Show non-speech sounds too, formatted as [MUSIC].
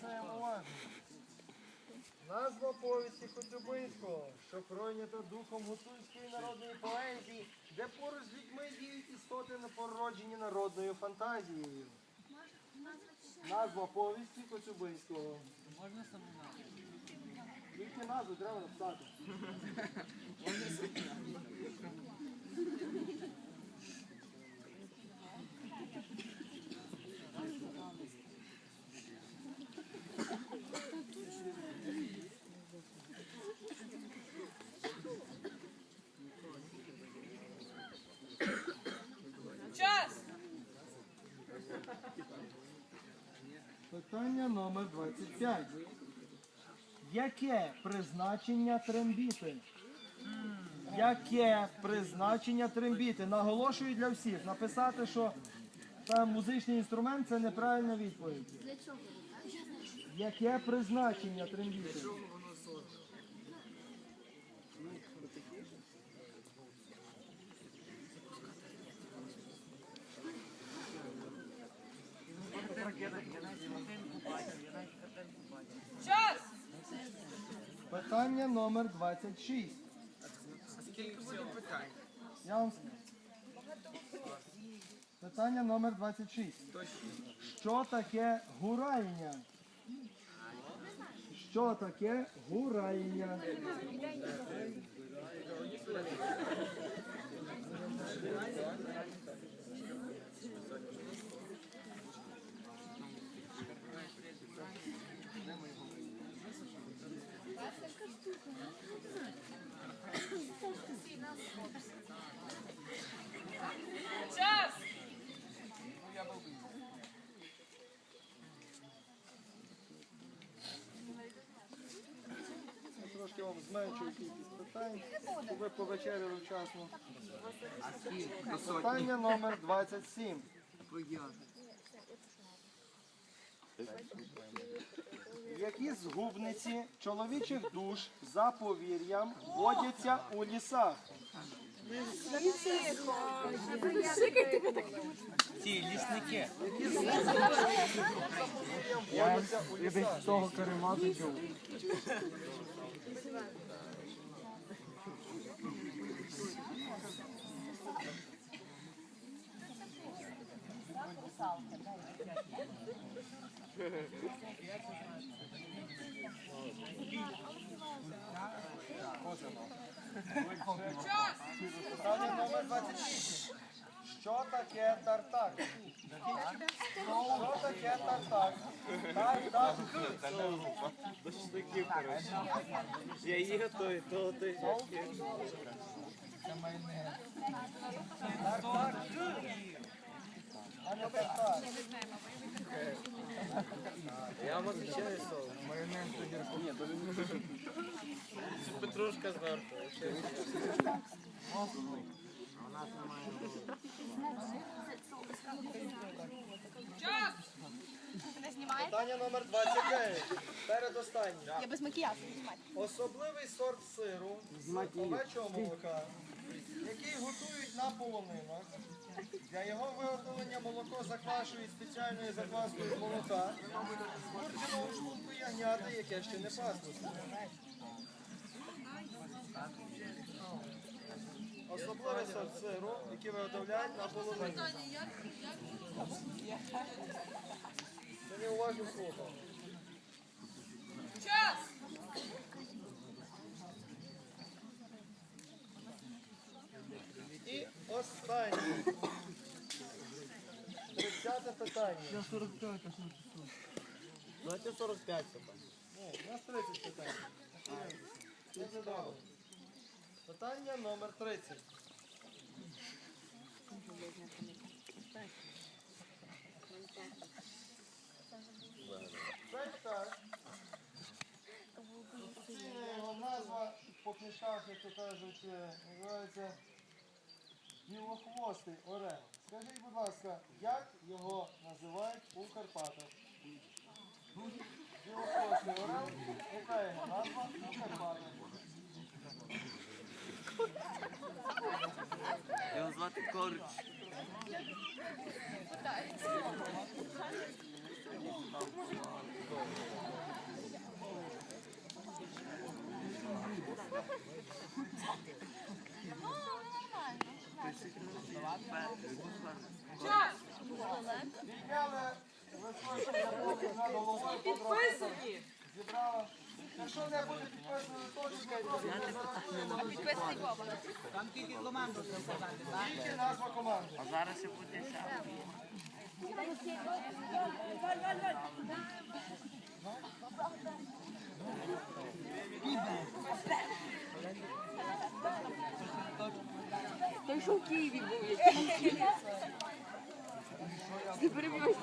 звертаємо увагу. Назва повісті Коцюбинського, що пройнята духом гуцульської народної поезії, де поруч з людьми діють істоти непороджені народною фантазією. Назва повісті Коцюбинського. Можна саму назву? Тільки назву треба написати. [LAUGHS] Питання номер 25. Яке призначення трембіти? Яке призначення трембіти? Наголошую для всіх. Написати, що там музичний інструмент це неправильна відповідь. Яке призначення трембіти? Час! Питання номер 26. Скільки буде питань? Я вам... с- Питання номер 26. Точно. Що таке гураєння? Що таке гураєння? Час! Трошки вам зменшую кількість питань, щоб ви повечеряли вчасно. Питання номер 27. Які згубниці чоловічих душ за повір'ям водяться у лісах? Ці лісники. Я від того Час! Питання номер 28. Що таке тартак? Що таке тартак? Тартак. Я її готую, то ти. Тартак. А не тартак. Я вам отвечаю слово. Ні, то Петрушка зверху. Час! Не знімає? Питання номер 29. Передостаннє. Я без макіяжу не знімаю. Особливий сорт сиру з овечого молока, який готують на полонинах. Для його виготовлення молоко заквашують спеціальною закваскою молока, скурченого у шлунку ягняти, яке ще не паслося. Особливий сорт сиру, який виготовляють на полонинах. Це неуважно слухав. Час! І останнє. Питання. Я 45, а що Давайте 45 тепер. Ні, у нас 30 питань. Це не добре. Питання номер 30. Це так. Офіційна його назва по книжках, як то кажуть, е, називається Білохвостий Орел. Скажіть, будь ласка, як його називають у Карпатах? Білохвостий Орел, яка його назва у Карпатах? Його звати Корч. Час. Підписані. зібрали. Якщо не буде підписано листочок, ми просто зараз Підписаний Вова. Там тільки команду сказати, так? тільки назва команди. А зараз і буде ся. Той, що в Києві був, який. Ти перебивайся.